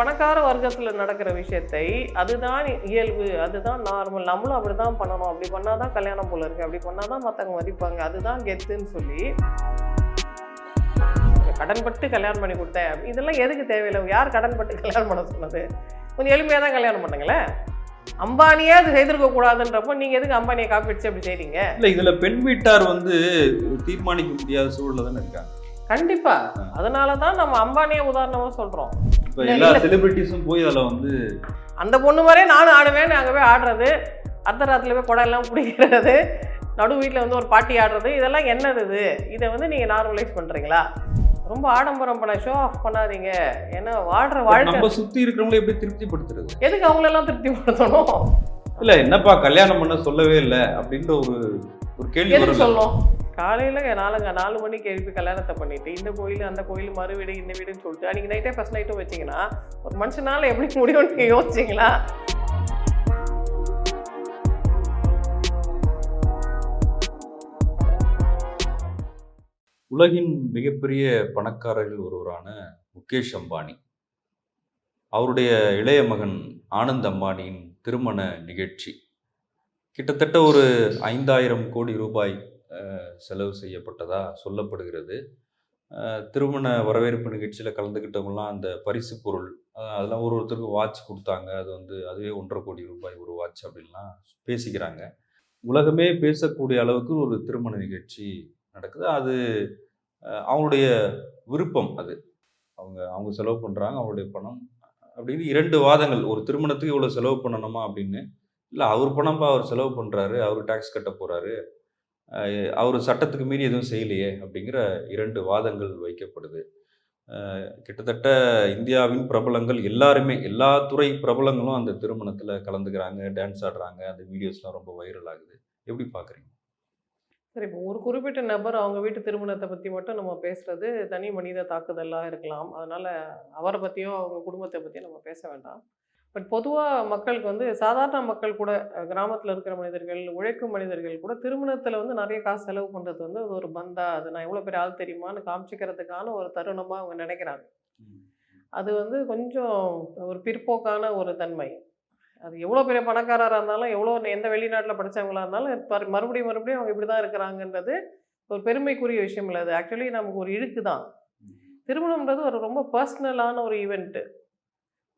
பணக்கார வர்க்கத்தில் நடக்கிற விஷயத்தை அதுதான் இயல்பு அதுதான் நார்மல் நம்மளும் அப்படி தான் பண்ணணும். அப்படி பண்ணாதான் கல்யாணம் போல இருக்கு. அப்படி பண்ணாதான் மற்றவங்க மதிப்பாங்க. அதுதான் கெத்துன்னு சொல்லி கடன்பட்டு கல்யாணம் பண்ணி கொடுத்தேன். இதெல்லாம் எதுக்கு தேவையில்லை? யார் கடன்பட்டு கல்யாணம் பண்ண சொன்னது? கொஞ்சம் எளிமையாக தான் கல்யாணம் பண்ணுங்களேன் அம்பானியே அது செய்திருக்க கூடாதுன்றப்போ நீங்க எதுக்கு அம்பானியை காப்பிடுச்சு அப்படி செய்றீங்க? இல்ல இதுல பெண் வீட்டார் வந்து தீர்மானிக்க முடியாத சூழல்ல தானே இருக்காங்க. கண்டிப்பா. அதனால தான் நம்ம அம்பானியை இப்ப இல்ல, எல்லா. செலிபிரிட்டிஸும் போய் அதுல வந்து அந்த பொண்ணு மாதிரியே நானும் ஆடுவேன் அங்கே போய் ஆடுறது அர்த்தராத்தில் போய் குடம் எல்லாம் பிடிக்கிறது நடு வீட்டில் வந்து ஒரு பாட்டி ஆடுறது இதெல்லாம் என்னது இது? இதை வந்து நீங்கள் நார்மலைஸ் பண்ணுறீங்களா ரொம்ப ஆடம்பரம் பண்ண ஷோ ஆஃப் பண்ணாதீங்க. ஏன்னா வாழ்கிற வாழ்க்கை நம்ம சுத்தி இருக்கிறவங்கள எப்படி திருப்திப்படுத்துறது? எதுக்கு அவங்களெல்லாம் திருப்திப்படுத்தணும்? இல்ல என்னப்பா கல்யாணம் பண்ண சொல்லவே இல்ல அப்படின்ற ஒரு ஒரு கேள்வி. சொல்லணும்? காலையில் நாலுங்க நாலு மணிக்கு எழுப்பி கல்யாணத்தை பண்ணிட்டு இந்த கோயில் அந்த கோயில் மறு வீடு இந்த வீடுன்னு சொல்லிட்டு அன்றைக்கி நைட்டே ஃபஸ்ட் நைட்டும் வச்சிங்கன்னா ஒரு மனுஷனால் எப்படி முடியும்னு நீங்கள் யோசிச்சிங்களா? உலகின் மிகப்பெரிய பணக்காரர்கள் ஒருவரான முகேஷ் அம்பானி. அவருடைய இளைய மகன் ஆனந்த் அம்பானியின் திருமண நிகழ்ச்சி. கிட்டத்தட்ட ஒரு ஐந்தாயிரம் கோடி ரூபாய் செலவு செய்யப்பட்டதாக சொல்லப்படுகிறது. திருமண வரவேற்பு நிகழ்ச்சியில் கலந்துக்கிட்டவங்கலாம் அந்த பரிசு பொருள் அதெல்லாம் ஒரு ஒருத்தருக்கு வாட்ச் கொடுத்தாங்க. அது வந்து அதுவே ஒன்றரை கோடி ரூபாய் ஒரு வாட்ச் அப்படின்லாம் பேசிக்கிறாங்க. உலகமே பேசக்கூடிய அளவுக்கு ஒரு திருமண நிகழ்ச்சி நடக்குது. அது அவங்களுடைய விருப்பம் அது. அவங்க அவங்க செலவு பண்ணுறாங்க அவங்களுடைய பணம் அப்படின்னு இரண்டு வாதங்கள். ஒரு திருமணத்துக்கு இவ்வளோ செலவு பண்ணணுமா அப்படின்னு? இல்லை அவர் பணம் அவர் செலவு பண்ணுறாரு அவர் டேக்ஸ் கட்ட போகிறாரு அவர் சட்டத்துக்கு மீறி எதுவும் செய்யலையே அப்படிங்கிற இரண்டு வாதங்கள் வைக்கப்படுது. கிட்டத்தட்ட இந்தியாவின் பிரபலங்கள் எல்லாருமே எல்லா துறை பிரபலங்களும் அந்த திருமணத்தில் கலந்துக்கிறாங்க டான்ஸ் ஆடுறாங்க அந்த வீடியோஸ்லாம் ரொம்ப வைரல் ஆகுது. எப்படி பார்க்குறீங்க சரி இப்போ ஒரு குறிப்பிட்ட நபர் அவங்க வீட்டு திருமணத்தை பற்றி மட்டும் நம்ம பேசுகிறது தனி மனித தாக்குதலாக இருக்கலாம். அதனால் அவரை பற்றியும் அவங்க குடும்பத்தை பற்றியும் நம்ம பேச வேண்டாம். பட் பொதுவாக மக்களுக்கு வந்து சாதாரண மக்கள் கூட கிராமத்தில் இருக்கிற மனிதர்கள் உழைக்கும் மனிதர்கள் கூட திருமணத்தில் வந்து நிறைய காசு செலவு பண்ணுறது வந்து அது ஒரு பந்தா. அது நான் எவ்வளோ பெரிய ஆள் தெரியுமான்னு காமிச்சிக்கிறதுக்கான ஒரு தருணமாக அவங்க நினைக்கிறாங்க. அது வந்து கொஞ்சம் ஒரு பிற்போக்கான ஒரு தன்மை. அது எவ்வளோ பெரிய பணக்காரராக இருந்தாலும் எவ்வளோ எந்த வெளிநாட்டில் படிச்சவங்களா இருந்தாலும் மறுபடியும் மறுபடியும் அவங்க இப்படி தான் இருக்கிறாங்கன்றது ஒரு பெருமைக்குரிய விஷயம் இல்லை. அது ஆக்சுவலி நமக்கு ஒரு இழுக்கு தான். திருமணம்ன்றது ஒரு ரொம்ப பர்சனலான ஒரு ஈவெண்ட்டு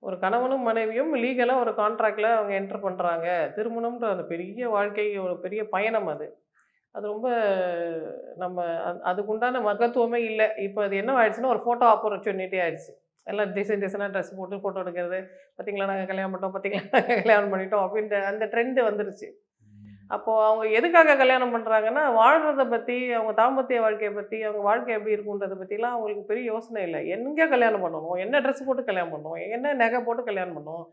ஒரு கணவனும் மனைவியும் லீகலாக ஒரு கான்ட்ராக்டில் அவங்க என்டர் பண்ணுறாங்க திருமணம்ன்ற அந்த பெரிய வாழ்க்கை ஒரு பெரிய பயணம் அது. அது ரொம்ப நம்ம அதுக்குண்டான மகத்துவமே இல்லை. இப்போ அது என்ன ஆயிடுச்சுன்னா ஒரு ஃபோட்டோ ஆப்பர்ச்சுனிட்டி ஆயிடுச்சு. எல்லாம் டிசைன் டிசைனாக ட்ரெஸ் போட்டு ஃபோட்டோ எடுக்கிறது. பார்த்தீங்களா நாங்கள் கல்யாணம் பண்ணிட்டோம் பார்த்தீங்களா நாங்கள் கல்யாணம் பண்ணிட்டோம் அப்படின்ற அந்த ட்ரெண்டு வந்துருச்சு. அப்போது அவங்க எதுக்காக கல்யாணம் பண்ணுறாங்கன்னா வாழ்கிறத பற்றி அவங்க தாம்பத்திய வாழ்க்கையை பற்றி அவங்க வாழ்க்கை எப்படி இருக்குன்றதை பற்றிலாம் அவங்களுக்கு பெரிய யோசனை இல்லை. எங்கே கல்யாணம் பண்ணணும்? என்ன ட்ரெஸ் போட்டு கல்யாணம் பண்ணணும்? என்ன நகை போட்டு கல்யாணம் பண்ணணும்?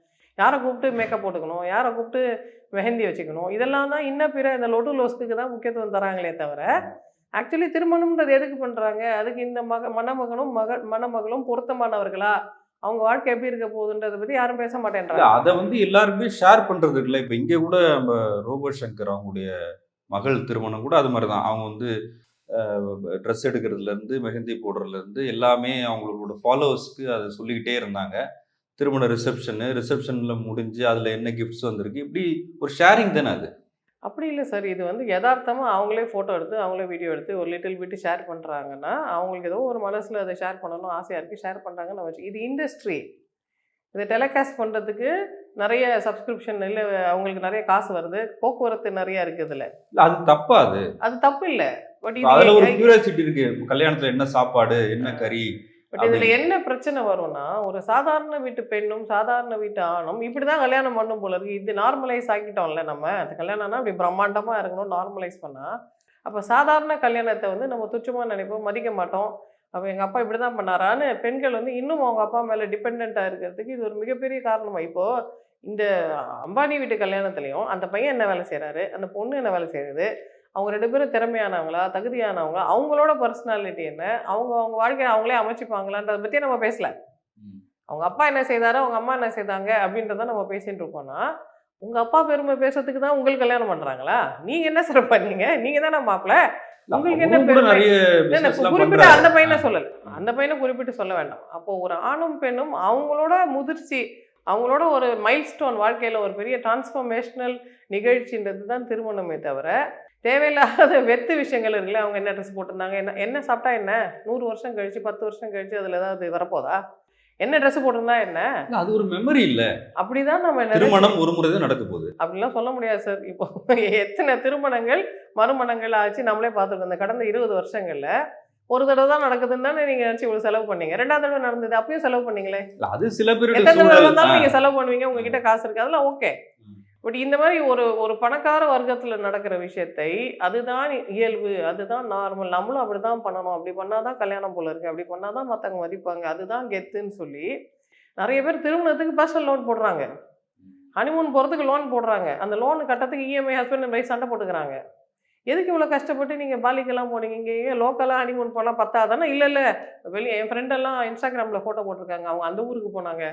யாரை கூப்பிட்டு மேக்கப் போட்டுக்கணும்? யாரை கூப்பிட்டு மெஹந்தி வச்சுக்கணும்? இதெல்லாம் தான் இன்ன பிற இந்த லொட்டு லோஸ்க்கு தான் முக்கியத்துவம் தராங்களே தவிர ஆக்சுவலி திருமணம்ன்றது எதுக்கு பண்ணுறாங்க அதுக்கு இந்த மக மணமகனும் மக மணமகளும் பொருத்தமானவர்களா? அவங்க வாழ்க்கை எப்படி இருக்க போகுதுன்றத பற்றி யாரும் பேச மாட்டேன்றாங்க. அதை வந்து எல்லாருமே ஷேர் பண்றது இல்லை இப்போ இங்கே கூட நம்ம ரோபோ சங்கர் அவங்களுடைய மகள் திருமணம் கூட அது மாதிரி தான் அவங்க வந்து ட்ரெஸ் எடுக்கிறதுலேருந்து மெஹந்தி போடுறதுலேருந்து எல்லாமே அவங்களோட ஃபாலோவர்ஸ்க்கு அதை சொல்லிக்கிட்டே இருந்தாங்க. திருமண ரிசப்ஷனு ரிசப்ஷனில் முடிஞ்சு அதில் என்ன கிஃப்ட்ஸ் வந்திருக்கு இப்படி ஒரு ஷேரிங் தானே அது. அப்படி இல்லை சார். இது வந்து யதார்த்தமாக அவங்களே ஃபோட்டோ எடுத்து அவங்களே வீடியோ எடுத்து ஒரு லிட்டில் பிட்டு ஷேர் பண்ணுறாங்கன்னா அவங்களுக்கு ஏதோ ஒரு மனசில் அதை ஷேர் பண்ணணும் ஆசையாக இருக்குது ஷேர் பண்ணுறாங்கன்னு வச்சு இது இண்டஸ்ட்ரி இதை டெலிகாஸ்ட் பண்ணுறதுக்கு நிறைய சப்ஸ்கிரிப்ஷன் இல்லை அவங்களுக்கு நிறைய காசு வருது போக்குவரத்து நிறைய இருக்குது இதில். இல்ல அது தப்பா அது அது தப்பு இல்லை. பட் அதுல ஒரு கியூரியாசிட்டி இருக்கு. கல்யாணத்துல என்ன சாப்பாடு என்ன கறி பட் இதில் என்ன பிரச்சனை வரும்னா ஒரு சாதாரண வீட்டு பெண்ணும் சாதாரண வீட்டு ஆணும் இப்படி தான் கல்யாணம் பண்ணும் போல இருக்கு. இது நார்மலைஸ் ஆக்கிட்டோம்ல நம்ம. அந்த கல்யாணம்னா இப்படி பிரம்மாண்டமாக இருக்கணும் நார்மலைஸ் பண்ணால் அப்போ சாதாரண கல்யாணத்தை வந்து நம்ம துச்சமாக நினைப்போம் மதிக்க மாட்டோம். அப்போ எங்கள் அப்பா இப்படி தான் பண்ணாரான்னு பெண்கள் வந்து இன்னும் அவங்க அப்பா மேலே டிபெண்ட்டாக இருக்கிறதுக்கு இது ஒரு மிகப்பெரிய காரணமாக இப்போது இந்த அம்பானி வீட்டு கல்யாணத்துலேயும் அந்த பையன் என்ன வேலை செய்கிறாரு அந்த பொண்ணு என்ன வேலை செய்யுது? அவங்க ரெண்டு பேரும் திறமையானவங்களா தகுதியானவங்களா அவங்களோட பர்சனாலிட்டி என்ன அவங்க அவங்க வாழ்க்கையை அவங்களே அமைச்சுப்பாங்களான்றதை பற்றி நம்ம பேசல. அவங்க அப்பா என்ன செய்தாரு அவங்க அம்மா என்ன செய்தாங்க அப்படின்றத நம்ம பேசிட்டு இருக்கோம்னா உங்கள் அப்பா பெருமை பேசுறதுக்கு தான் உங்களுக்கு கல்யாணம் பண்ணுறாங்களா நீங்கள் என்ன சார் பண்ணீங்க? நீங்கள் தானே மாப்பிள்ள உங்களுக்கு என்ன குறிப்பிட்ட. அந்த பையனை சொல்லல. அந்த பையனை குறிப்பிட்டு சொல்ல வேண்டாம். அப்போ ஒரு ஆணும் பெண்ணும் அவங்களோட முதிர்ச்சி அவங்களோட ஒரு மைல்ஸ்டோன் வாழ்க்கையில ஒரு பெரிய டிரான்ஸ்ஃபர்மேஷனல் நிகழ்ச்சின்றது தான் திருமணமே தவிர தேவையில்லாத வெத்து விஷயங்கள் இருக்குல்ல அவங்க என்ன ட்ரெஸ் போட்டிருந்தாங்க என்ன என்ன சாப்பிட்டா என்ன? நூறு வருஷம் கழிச்சு பத்து வருஷம் கழிச்சு அதுல ஏதாவது வரப்போதா? என்ன ட்ரெஸ் போட்டிருந்தா என்ன? அது ஒரு மெமரி இல்ல. அப்படிதான் நம்ம திருமணம் ஒரு முறை தான் நடக்க போகுது. அப்படிலாம் சொல்ல முடியாது சார் இப்போ எத்தனை திருமணங்கள் மறுமணங்கள் ஆச்சு நம்மளே பார்த்துருக்கோம். இந்த கடந்த இருபது வருஷங்கள்ல ஒரு தடவை தான் நடக்குதுன்னு தானே நீங்க நினைச்சு இவ்வளவு செலவு பண்ணீங்க. ரெண்டாவது தடவை நடந்தது அப்பயும் செலவு பண்ணீங்களே. அது சில எத்தனை தடவை ஆ. நீங்க செலவு பண்ணுவீங்க உங்ககிட்ட காசு இருக்கு அதெல்லாம் ஓகே. பட் இந்த மாதிரி ஒரு ஒரு பணக்கார வர்க்கத்தில் நடக்கிற விஷயத்தை அதுதான் இயல்பு அதுதான் நார்மல் நம்மளும் அப்படிதான் பண்ணணும். அப்படி பண்ணாதான் கல்யாணம் போல இருக்கு. அப்படி பண்ணாதான் மற்றவங்க மதிப்பாங்க. அதுதான் கெத்துன்னு சொல்லி நிறைய பேர் திருமணத்துக்கு பர்சனல் லோன் போடுறாங்க. ஹனிமூன் போகிறதுக்கு லோன் போடுறாங்க. அந்த லோன் கட்டத்துக்கு இஎம்ஐ ஹஸ்பண்ட் அண்ட் ஒய்ஃப் சண்டை போட்டுக்கிறாங்க. எதுக்கு இவ்வளோ கஷ்டப்பட்டு நீங்கள் பாலிக்கெல்லாம் போனீங்க? இங்கே லோக்கலாக ஹனிமூன் போனால் பத்தாதானே? இல்லை இல்லை. வெளியே என் ஃப்ரெண்டெல்லாம் இன்ஸ்டாகிராமில் ஃபோட்டோ போட்டிருக்காங்க. அவங்க அந்த ஊருக்கு போனாங்க.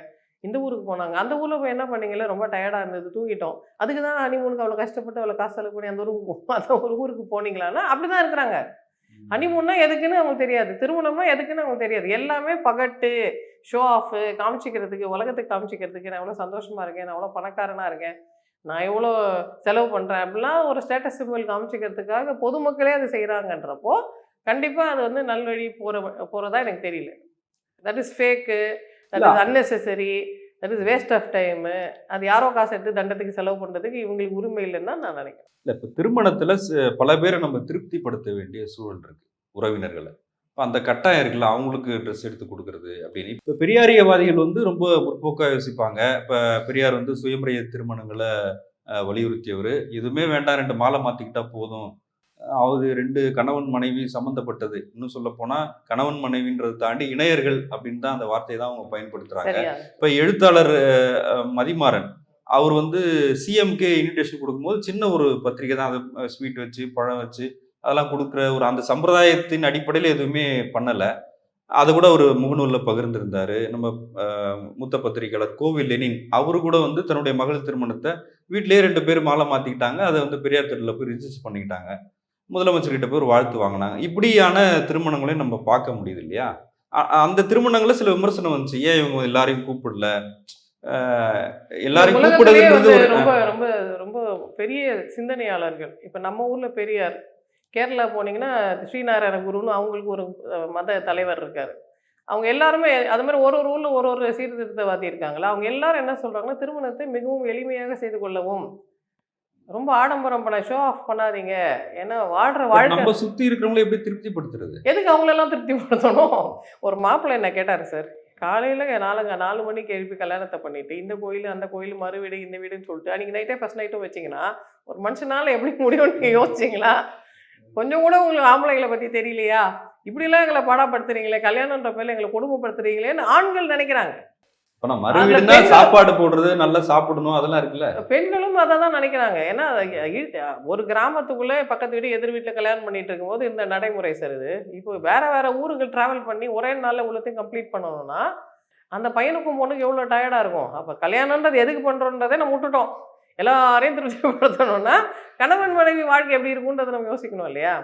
இந்த ஊருக்கு போனாங்க. அந்த ஊரில் போய் என்ன பண்ணீங்களே ரொம்ப டயர்டாக இருந்தது தூங்கிட்டோம். அதுக்கு தான் ஹனிமூனுக்கு அவ்வளோ கஷ்டப்பட்டு அவ்வளோ காசு செலவு பண்ணி அந்த ஊருக்கு அந்த ஒரு ஊருக்கு போனீங்களான்னா அப்படி தான் இருக்கிறாங்க ஹனிமூன்னா எதுக்குன்னு அவங்களுக்கு தெரியாது. திருமணம்னா எதுக்குன்னு அவங்களுக்கு தெரியாது. எல்லாமே பகட்டு ஷோ ஆஃப் காமிச்சிக்கிறதுக்கு உலகத்துக்கு காமிச்சிக்கிறதுக்கு நான் எவ்வளோ சந்தோஷமா இருக்கேன் நான் எவ்வளோ பணக்காரனா இருக்கேன் நான் எவ்வளோ செலவு பண்ணுறேன் அப்படிலாம் ஒரு ஸ்டேட்டஸ் சிம்பிள் காமிச்சிக்கிறதுக்காக பொதுமக்களே அது செய்கிறாங்கன்றப்போ கண்டிப்பாக அது வந்து நல்வழி போகிற போகிறதா எனக்கு தெரியல. That is fake that is unnecessary that is waste of time அது யாரோ காசு எடுத்து தண்டத்துக்கு செலவு பண்ணுறதுக்கு இவங்களுக்கு உரிமை இல்லைன்னு நான் நினைக்கிறேன். இல்ல இப்ப திருமணத்துல பல பேரை நம்ம திருப்திப்படுத்த வேண்டிய சூழல் இருக்கு உறவினர்களை. இப்ப அந்த கட்டாயம் இருக்குல்ல அவங்களுக்கு ட்ரெஸ் எடுத்து கொடுக்கறது அப்படின்னு. இப்ப பெரியாரியவாதிகள் வந்து ரொம்ப முற்போக்கா யோசிப்பாங்க. இப்ப பெரியார் வந்து சுயமுறைய திருமணங்களை வலியுறுத்தியவர். எதுவுமே வேண்டாம் ரெண்டு மாலை மாத்திக்கிட்டா போதும். அஹ், அது ரெண்டு கணவன் மனைவி சம்பந்தப்பட்டது. இன்னும் சொல்ல போனா கணவன் மனைவின்றதை தாண்டி இணையர்கள் அப்படின்னு தான் அந்த வார்த்தையை தான் அவங்க பயன்படுத்துறாங்க. சரியா. இப்போ எழுத்தாளர் மதிமாறன் அவர் வந்து சிஎம்கே இன்விடேஷன் கொடுக்கும்போது சின்ன ஒரு பத்திரிக்கை தான். அது ஸ்வீட் வச்சு பழம் வச்சு அதெல்லாம் கொடுக்குற ஒரு அந்த சம்பிரதாயத்தின் அடிப்படையில் எதுவுமே பண்ணலை. அதை கூட ஒரு முகநூலில் பகிர்ந்திருந்தாரு. நம்ம மூத்த பத்திரிகையாளர் கோவில் லெனின் அவரு கூட வந்து தன்னுடைய மகள் திருமணத்தை வீட்டிலேயே ரெண்டு பேர் மாலை மாற்றிக்கிட்டாங்க அதை வந்து பெரியார் தெருவில் போய் ரிஜிஸ்டர் பண்ணிக்கிட்டாங்க. முதலமைச்சர்கிட்ட போய் ஒரு வாழ்த்து வாங்கினாங்க. இப்படியான திருமணங்களையும் நம்ம பார்க்க முடியுது இல்லையா அந்த திருமணங்களில் சில விமர்சனம் வந்துச்சு. ஏன் இவங்க எல்லாரையும் கூப்பிடல? எல்லாரையும் ஒரு ரொம்ப ரொம்ப ரொம்ப பெரிய சிந்தனையாளர்கள். இப்போ நம்ம ஊர்ல பெரியார் கேரளா போனீங்கன்னா ஸ்ரீநாராயண குருன்னு அவங்களுக்கு ஒரு மத தலைவர் இருக்காரு. அவங்க எல்லாருமே அது மாதிரி ஒரு ஒரு ஊர்ல ஒரு ஒரு சீர்திருத்தவாதி இருக்காங்களா அவங்க எல்லாரும் என்ன சொல்றாங்கன்னா திருமணத்தை மிகவும் எளிமையாக செய்து கொள்ளவும் ரொம்ப ஆடம்பரம் பண்ண ஷோ ஆஃப் பண்ணாதீங்க. ஏன்னா வாழ்ற வாழ்க்கை நம்ம சுத்தி இருக்கிறவங்களை எப்படி திருப்திப்படுத்துறது? எதுக்கு அவங்களெல்லாம் திருப்திப்படுத்தணும்? ஒரு மாப்பிள்ளை என்ன கேட்டார் சார் காலையில் நாலுங்க நாலு மணிக்கு எழுப்பி கல்யாணத்தை பண்ணிட்டு இந்த கோயில் அந்த கோயில் மறு வீடு இந்த வீடுன்னு சொல்லிட்டு அன்றைக்கி நைட்டே ஃபஸ்ட் நைட்டும் வச்சிங்கன்னா ஒரு மனுஷனால எப்படி முடியும்னு நீங்கள் யோசிச்சிங்களா? கொஞ்சம் கூட உங்களுக்கு ஆம்பளைங்களை பற்றி தெரியலையா? இப்படிலாம் எங்களை பாடாப்படுத்துறீங்களே கல்யாணன்ற பேரில் எங்களை கொடுமைப்படுத்துறீங்களேன்னு ஆண்கள் நினைக்கிறாங்க. மறுவீடுனா சாப்பாடு போடுறது நல்லா சாப்பிடணும் அதெல்லாம் இருக்குல்ல? பெண்களும் அதை தான் நினைக்கிறாங்க. ஏன்னா ஒரு கிராமத்துக்குள்ளே பக்கத்து வீடு எதிர் வீட்டில் கல்யாணம் பண்ணிட்டு இருக்கும்போது இந்த நடைமுறை சார் இது இப்போ வேற வேற ஊருக்கு டிராவல் பண்ணி ஒரே நாளில் உள்ளத்தையும் கம்ப்ளீட் பண்ணணும்னா அந்த பையனுக்கும் பொண்ணுக்கு எவ்வளோ டயர்டாக இருக்கும்? அப்போ கல்யாணன்றது எதுக்கு பண்ணுறோன்றதை நம்ம விட்டுட்டோம். எல்லாரையும் திருப்திப்படுத்தணும்னா கணவன் மனைவி வாழ்க்கை எப்படி இருக்குன்றதை நம்ம யோசிக்கணும் இல்லையா?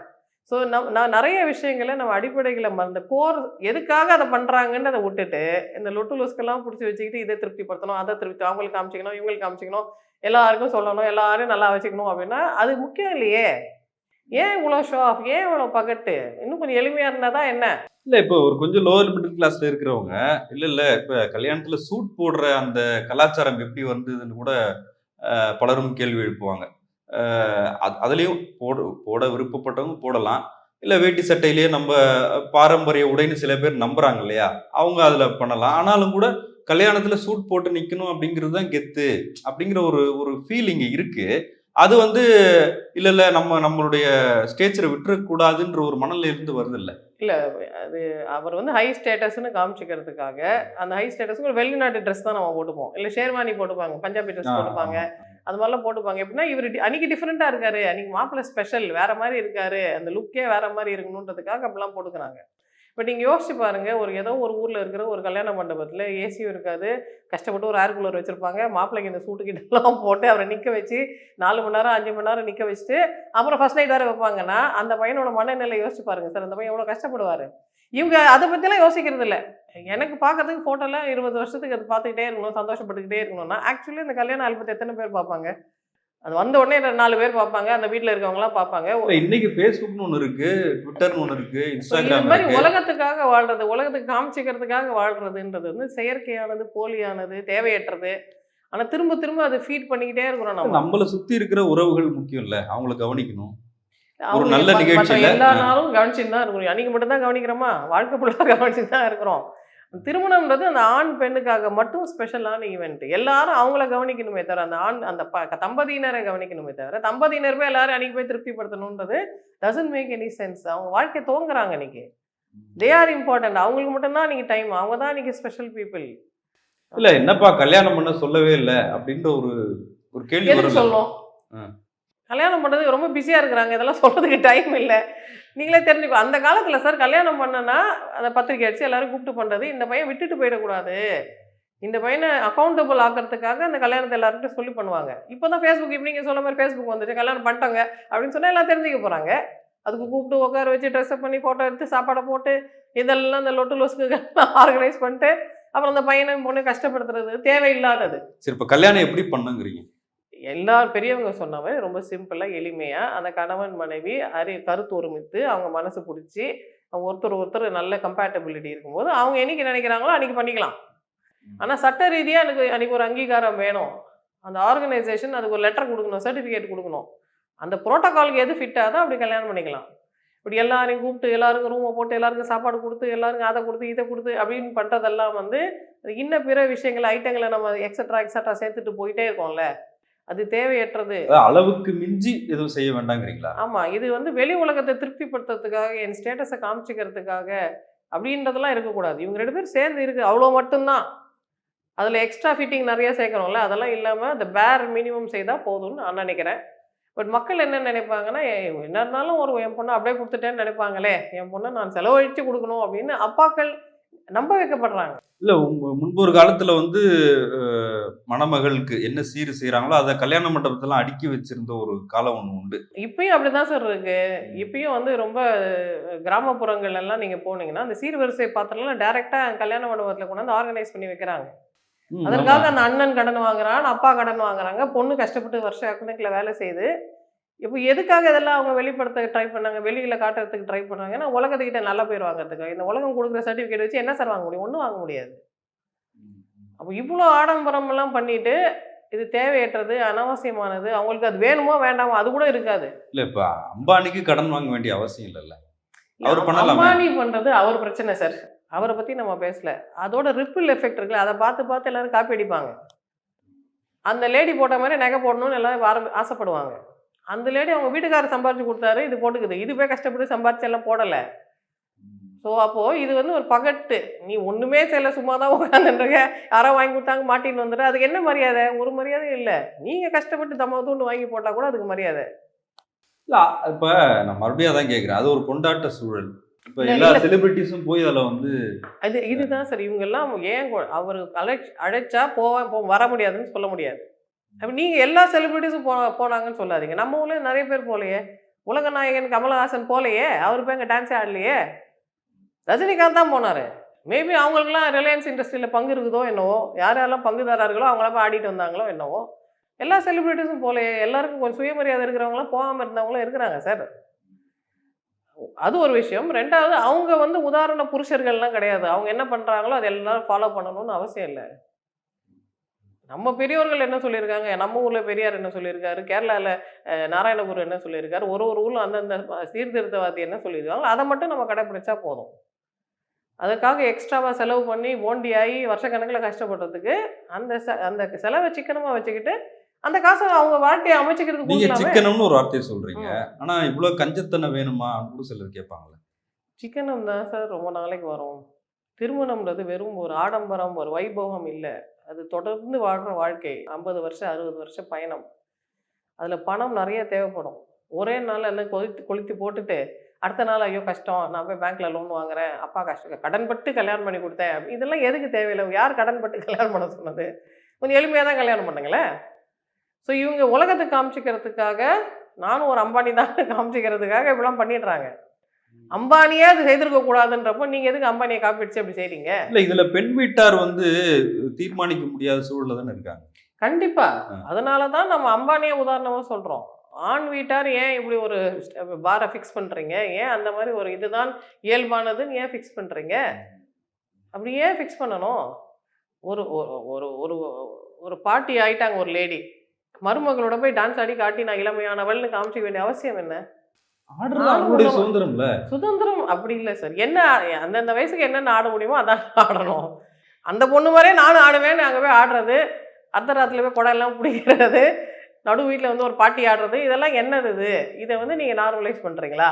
ஸோ நம் நான் நிறைய விஷயங்களை நம்ம அடிப்படைகளை மறந்த கோர் எதுக்காக அதை பண்ணுறாங்கன்னு அதை விட்டுட்டு இந்த லொட்டு லூஸ்க்கெல்லாம் பிடிச்சி வச்சுக்கிட்டு இதை திருப்திப்படுத்தணும் அதை திருப்தி அவங்களுக்கு காமிச்சிக்கணும் இவங்களுக்கு காமிச்சிக்கணும் எல்லாருக்கும் சொல்லணும் எல்லாரையும் நல்லா வச்சுக்கணும் அப்படின்னா அது முக்கியம் இல்லையே. ஏன் இவ்வளோ ஷோ ஆஃப் ஏன் இவ்வளோ பகட்டு? இன்னும் கொஞ்சம் எளிமையாக இருந்தால் தான் என்ன? இல்லை இப்போ ஒரு கொஞ்சம் லோவர் மிடில் கிளாஸில் இருக்கிறவங்க இல்லை இல்லை இப்போ கல்யாணத்தில் சூட் போடுற அந்த கலாச்சாரம் எப்படி வந்ததுன்னு கூட பலரும் கேள்வி எழுப்புவாங்க. அதுலயும் போட போட விருப்பப்பட்டவங்க போடலாம். இல்ல வேட்டி சட்டையிலேயே நம்ம பாரம்பரிய உடைன்னு சில பேர் நம்புறாங்க இல்லையா? அவங்க அதுல பண்ணலாம். ஆனாலும் கூட கல்யாணத்துல சூட் போட்டு நிக்கணும் அப்படிங்கிறது தான் கெத்து அப்படிங்கிற ஒரு ஒரு ஃபீலிங் இருக்கு. அது வந்து இல்ல இல்ல நம்ம நம்மளுடைய ஸ்டேச்சரை விட்டுறக்கூடாதுன்ற ஒரு மனநிலை இருந்து வருது இல்ல இல்லை அது அவர் வந்து ஹை ஸ்டேட்டஸ்னு காமிச்சிக்கிறதுக்காக அந்த ஹை ஸ்டேட்டஸ்க்கு வெளிநாட்டு ட்ரெஸ் தான் நம்ம போட்டுப்போம். இல்லை ஷேர்வானி போட்டுப்பாங்க பஞ்சாபி ட்ரெஸ் போட்டுப்பாங்க. அது மாதிரிலாம் போட்டுப்பாங்க. எப்படின்னா இவர் அன்னைக்கு டிஃப்ரெண்ட்டாக இருக்காரு. அன்னைக்கு மாப்பிள்ளை ஸ்பெஷல் வேற மாதிரி இருக்காரு. அந்த லுக்கே வேற மாதிரி இருக்கணுன்றதுக்காக அப்படிலாம் போட்டுக்கிறாங்க. இப்போ நீங்கள் யோசிச்சு பாருங்க ஒரு ஏதோ ஒரு ஊரில் இருக்கிற ஒரு கல்யாண மண்டபத்தில் ஏசியும் இருக்காது. கஷ்டப்பட்டு ஒரு ஏர் கூலர் வச்சுருப்பாங்க. மாப்பிள்ளைக்கு இந்த சூட்டு கிட்டலாம் போட்டு அவரை நிற்க வச்சு நாலு மணி நேரம் அஞ்சு மணி நேரம் நிற்க வச்சுட்டு அப்புறம் ஃபஸ்ட் நைட் வேறு வைப்பாங்கன்னா அந்த பையனோட மனநிலை யோசிச்சு பாருங்க. சார் அந்த பையன் எவ்வளோ கஷ்டப்படுவார்? இவங்க அதை பற்றிலாம் யோசிக்கிறது இல்லை எனக்கு பார்க்கறதுக்கு ஃபோட்டோலாம் இருபது வருஷத்துக்கு அது பார்த்துக்கிட்டே இருக்கணும் சந்தோஷப்பட்டுக்கிட்டே இருக்கணும்னா ஆக்சுவலி இந்த கல்யாண ஆல்பத்தை எத்தனை பேர் பார்ப்பாங்க அது வந்த உடனே நாலு பேர் பார்ப்பாங்க அந்த வீட்டில் இருக்கவங்களாம் பார்ப்பாங்க இன்னைக்கு ஃபேஸ்புக்னு ஒன்று இருக்கு ட்விட்டர்னு ஒன்று இருக்கு இன்ஸ்டாகிராம் மாதிரி உலகத்துக்காக வாழ்றது உலகத்துக்கு காமிச்சிக்கிறதுக்காக வாழ்றதுன்றது வந்து செயற்கையானது போலியானது தேவையற்றது. ஆனா திரும்ப திரும்ப அதை ஃபீட் பண்ணிக்கிட்டே இருக்கிறோம் நம்ம. நம்மள சுத்தி இருக்கிற உறவுகள் முக்கியம் இல்ல அவங்கள கவனிக்கணும். அவங்க நல்ல நிகழ்ச்சியில, எல்லா. நாளும் கவனிச்சுட்டு தான் இருக்கிறோம் அன்னைக்கு மட்டும் தான் கவனிக்கிறோமா? வாழ்க்கை ஃபுல்லாக கவனிச்சுட்டு தான் இருக்கிறோம். திருமணம்ன்றது அந்த ஆண் பெண்ணுக்காக மட்டும் ஸ்பெஷலான ஈவெண்ட் எல்லாரும் அவங்கள கவனிக்கணுமே தவிர அந்த ஆண் அந்த தம்பதியினரை கவனிக்கணுமே தவிர தம்பதியினர் போய் எல்லாரும் அன்னைக்கு போய் திருப்திப்படுத்தணுன்றது டசன்ட் மேக் எனி சென்ஸ் அவங்க வாழ்க்கை துவங்குறாங்க இன்னைக்கு தே ஆர் இம்பார்ட்டன்ட் அவங்களுக்கு மட்டும்தான் இன்னைக்கு டைம் அவங்க தான் இன்னைக்கு ஸ்பெஷல் பீப்புள் இல்ல என்னப்பா கல்யாணம் பண்ண சொல்லவே இல்ல அப்படின்ற ஒரு ஒரு கேள்வி சொல்லணும் ஆ. கல்யாணம் பண்ணுறது ரொம்ப பிஸியாக இருக்கிறாங்க. இதெல்லாம் சொல்கிறதுக்கு டைம் இல்லை. நீங்களே தெரிஞ்சுக்கோ அந்த காலத்தில் சார் கல்யாணம் பண்ணனா அந்த பத்திரிக்கை அடிச்சு எல்லோரும் கூப்பிட்டு பண்ணுறது இந்த பையன் விட்டுட்டு போயிடக்கூடாது. இந்த பையனை அக்கௌண்டபிள் ஆக்கிறதுக்காக அந்த கல்யாணத்தை எல்லாருக்கிட்டும் சொல்லி பண்ணுவாங்க. இப்போ தான் ஃபேஸ்புக் இப்போ நீங்கள் சொன்ன மாதிரி ஃபேஸ்புக் வந்துச்சு கல்யாணம் பண்ணிட்டாங்க அப்படின்னு சொன்னால் எல்லாம் தெரிஞ்சுக்க போகிறாங்க அதுக்கு கூப்பிட்டு உட்கார வச்சு ட்ரெஸ்அப் பண்ணி ஃபோட்டோ எடுத்து சாப்பாடை போட்டு இதெல்லாம் இந்த லொட்டு லொசுக்கு ஆர்கனைஸ் பண்ணிட்டு அப்புறம் அந்த பையனை பொண்ணு கஷ்டப்படுத்துறது தேவையில்லாதது. சரி இப்போ கல்யாணம் எப்படி பண்ணுங்கிறீங்க? எல்லா பெரியவங்க சொன்னவன் ரொம்ப சிம்பிளாக எளிமையாக அந்த கணவன் மனைவி அறி கருத்து ஒருமித்து அவங்க மனசு பிடிச்சி அவங்க ஒருத்தர் ஒருத்தர் நல்ல கம்பேட்டபிலிட்டி இருக்கும்போது அவங்க என்னைக்கு நினைக்கிறாங்களோ அன்னைக்கு பண்ணிக்கலாம். ஆனால் சட்ட ரீதியாக எனக்கு அன்னைக்கு ஒரு அங்கீகாரம் வேணும். அந்த ஆர்கனைசேஷன் அதுக்கு ஒரு லெட்டர் கொடுக்கணும் சர்டிஃபிகேட் கொடுக்கணும். அந்த ப்ரோட்டோகாலுக்கு எது ஃபிட் ஆகுதோ அப்படி கல்யாணம் பண்ணிக்கலாம். இப்படி எல்லாரையும் கூப்பிட்டு எல்லாருக்கும் ரூமை போட்டு எல்லாருக்கும் சாப்பாடு கொடுத்து எல்லாருக்கும் அதை கொடுத்து இதை கொடுத்து அப்படின்னு பண்ணுறதெல்லாம் வந்து அது இன்ன பிற விஷயங்கள் ஐட்டங்களை நம்ம எக்ஸட்ரா எக்ஸட்ரா சேர்த்துட்டு போயிட்டே இருக்கோம்ல. அது தேவையற்றது. அளவுக்கு மிஞ்சி எதுவும் செய்ய வேண்டாங்கிறீங்களா? ஆமா இது வந்து வெளி உலகத்தை திருப்திப்படுத்துறதுக்காக என் ஸ்டேட்டஸை காமிச்சிக்கிறதுக்காக அப்படின்றதெல்லாம் இருக்கக்கூடாது. இவங்க ரெண்டு பேரும் சேர்ந்து இருக்கு அவ்வளோ மட்டும்தான். அதுல எக்ஸ்ட்ரா ஃபிட்டிங் நிறைய சேர்க்கணும்ல அதெல்லாம் இல்லாம அந்த பேர் மினிமம் செய்தா போதும்னு நான் நினைக்கிறேன். பட் மக்கள் என்ன நினைப்பாங்கன்னா "ஏய், என்ன இருந்தாலும் ஒரு என் பொண்ணை அப்படியே கொடுத்துட்டேன்னு நினைப்பாங்களே என் பொண்ணை நான் செலவழிச்சு கொடுக்கணும் அப்படின்னு அப்பாக்கள் நம்ப வைக்கப்படுறாங்க. இல்ல உங்க முன்பொரு காலத்துல வந்து மணமகளுக்கு என்ன சீர் செய்றாங்களோ அதை கல்யாண மண்டபத்தெல்லாம் அடுக்கி வச்சிருந்த ஒரு காலம் ஒண்ணு உண்டு. இப்பயும் அப்படிதான் சார் இருக்கு. இப்பயும் வந்து ரொம்ப கிராமப்புறங்கள் எல்லாம் நீங்க போனீங்கன்னா அந்த சீர்வரிசை பாத்திரம்லாம் டைரக்டா கல்யாண மண்டபத்துல கொண்டாந்து ஆர்கனைஸ் பண்ணி வைக்கிறாங்க. அதற்காக. அந்த அண்ணன் கடன் வாங்குறான் அப்பா கடன் வாங்குறாங்க பொண்ணு கஷ்டப்பட்டு வருஷ கணக்கில் வேலை செய்யுது இப்போ எதுக்காக இதெல்லாம் அவங்க வெளிப்படுத்த ட்ரை பண்ணாங்க வெளியில காட்டுறதுக்கு ட்ரை பண்ணாங்கன்னா உலகத்துக்கிட்ட நல்ல பேர் வாங்குறதுக்கு. இந்த உலகம் கொடுக்குற சர்டிஃபிகேட் வச்சு என்ன சார் வாங்க முடியும்? ஒன்றும் வாங்க முடியாது. அப்போ இவ்வளோ ஆடம்பரம் எல்லாம் பண்ணிட்டு இது தேவையற்றது அனாவசியமானது அவங்களுக்கு அது வேணுமோ வேண்டாமோ அது கூட இருக்காது. இல்ல இப்ப அம்பானிக்கு கடன் வாங்க வேண்டிய அவசியம் இல்லைல்ல. அவர் பண்ணலாமே. அம்பானி பண்றது அவர் பிரச்சனை சார் அவரை பத்தி நம்ம பேசல. அதோட ரிப்பிள் எஃபெக்ட் இருக்குல்ல அதை பார்த்து பார்த்து எல்லாரும் காப்பி அடிப்பாங்க. அந்த லேடி போட்ட மாதிரி நகை போடணும்னு எல்லாரும் ஆசைப்படுவாங்க. அந்த லேடி அவங்க வீட்டுக்காரர் சம்பாரிச்சு கொடுத்தாரு இது போட்டுக்குது. இது போய் கஷ்டப்பட்டு சம்பாரிச்சு எல்லாம் போடல. ஸோ அப்போ இது வந்து ஒரு பகட்டு. நீ ஒண்ணுமே செய்யல சும்மா தான் உட்காந்துருக்க யாரோ வாங்கி கொடுத்தாங்க மாட்டின்னு வந்துடு அதுக்கு என்ன மரியாதை? ஒரு மரியாதையும் இல்லை. நீங்க கஷ்டப்பட்டு தம்ம தூண்டு வாங்கி போட்டா கூட அதுக்கு மரியாதை. இல்ல இப்ப நான் மறுபடியும் அதான் கேக்குறேன். அது ஒரு கொண்டாட்ட சூழல். இப்ப எல்லா. செலிபிரிட்டிஸும் போய் அதுல வந்து அது இதுதான் சார். இவங்கெல்லாம் ஏன் அவர் அழைச் அழைச்சா போவேன் போ வர முடியாதுன்னு சொல்ல முடியாது. அப்ப நீங்க எல்லா செலிபிரிட்டிஸும் போ போனாங்கன்னு சொல்லாதீங்க. நம்ம ஊர்ல நிறைய பேர் போலையே. உலக நாயகன் கமலஹாசன் போலையே. அவர் போய் அங்கே டான்ஸே ஆடலையே? ரஜினிகாந்த் தான் போனாரு. மேபி அவங்களுக்குலாம் ரிலையன்ஸ் இண்டஸ்ட்ரியில் பங்கு இருக்குதோ என்னவோ யார் யாரெல்லாம் பங்குதாரர்களோ அவங்களாம் போய் ஆடிட்டு வந்தாங்களோ என்னவோ எல்லா செலிப்ரிட்டிஸும் போலையே எல்லாருக்கும் கொஞ்சம் சுயமரியாதை இருக்கிறவங்களாம் போகாமல் இருந்தவங்களும் இருக்கிறாங்க சார் அது ஒரு விஷயம். ரெண்டாவது அவங்க வந்து உதாரண புருஷர்கள்லாம் கிடையாது. அவங்க என்ன பண்ணுறாங்களோ அதை எல்லாரும் ஃபாலோ பண்ணணும்னு அவசியம் இல்லை. நம்ம பெரியோர்கள் என்ன சொல்லியிருக்காங்க? நம்ம ஊரில் பெரியார் என்ன சொல்லியிருக்காரு? கேரளாவில் நாராயணபுரம் என்ன சொல்லியிருக்காரு? ஒரு ஒரு ஊரில் அந்தந்த சீர்திருத்தவாதி என்ன சொல்லியிருக்காங்களோ அதை மட்டும் நம்ம கடைப்பிடிச்சா போதும். அதுக்காக எக்ஸ்ட்ராவா செலவு பண்ணி போண்டியாகி வருஷக்கணக்கில் கஷ்டப்படுறதுக்கு அந்த செ- அந்த செலவை சிக்கனமா வச்சுக்கிட்டு அந்த காசை அவங்க வாழ்க்கையை அமைச்சுக்கிறதுக்கு நீங்க கொடுக்கலாமே. சிக்கனம்னு ஒரு வார்த்தையை சொல்றீங்க. ஆனா இவ்வளவு கஞ்சத்தனம் வேணுமா அப்படின்னு சிலர் கேட்பாங்கல்ல சிக்கனம் தான் சார் ரொம்ப நாளைக்கு வரும். திருமணம்ன்றது வெறும் ஒரு ஆடம்பரம் ஒரு வைபவம் இல்லை. அது தொடர்ந்து வாழ்கிற வாழ்க்கை. ஐம்பது வருஷம் அறுபது வருஷம் பயணம். அதில் பணம் நிறைய தேவைப்படும். ஒரே நாள் எல்லாம் கொளுத்து கொளுத்தி போட்டுட்டு அடுத்த நாள் ஐயோ கஷ்டம். நான் போய் பேங்க்ல லோன் வாங்குறேன். அப்பா கஷ்டம் கடன்பட்டு கல்யாணம் பண்ணி கொடுத்தேன். இதெல்லாம் எதுக்கு தேவையில்லை? யார் கடன்பட்டு கல்யாணம் பண்ண சொன்னது? கொஞ்சம் எளிமையாக தான் கல்யாணம் பண்ணுங்களேன் ஸோ இவங்க உலகத்துக்கு காமிச்சிக்கிறதுக்காக நானும் ஒரு அம்பானி தான் காமிச்சிக்கிறதுக்காக இப்படிலாம் பண்ணிடுறாங்க. அம்பானியே அது செய்திருக்க கூடாதுன்றப்போ நீங்க எதுக்கு அம்பானியை காப்பி அடிச்சு அப்படி செய்றீங்க? இல்ல இதுல பெண் வீட்டார் வந்து தீர்மானிக்க முடியாத சூழல்ல தானே இருக்காங்க. கண்டிப்பா. ஆ. அதனால தான் நம்ம அம்பானியை உதாரணமா சொல்றோம். ஆண் வீட்டார் ஏன் இப்படி ஒரு பாரை ஃபிக்ஸ் பண்றீங்க? ஏன் அந்த மாதிரி ஒரு இதுதான் இயல்பானதுன்னு ஏன் ஃபிக்ஸ் பண்றீங்க? அப்படி ஏன் ஃபிக்ஸ் பண்ணணும்? ஒரு ஒரு ஒரு ஒரு பாட்டி ஆயிட்டாங்க ஒரு லேடி மருமகளோட போய் டான்ஸ் ஆடி காட்டி நான் இளமையானவள்னு காமிச்சிக்க வேண்டிய அவசியம் என்ன? சுதந்திரம்ல. சுதந்திரம் அப்படி இல்லை சார் என்ன அந்தந்த வயசுக்கு என்னென்ன ஆட முடியுமோ அதான் ஆடணும். அந்த பொண்ணு மாதிரியே நானும் ஆடுவேன் அங்கே போய் ஆடுறது அர்த்தராத்தில் போய் குடம் பிடிக்கிறது நடு வீட்டில் வந்து ஒரு பாட்டி ஆடுறது இதெல்லாம் என்னது இது? இதை வந்து நீங்கள் நார்மலைஸ் பண்ணுறீங்களா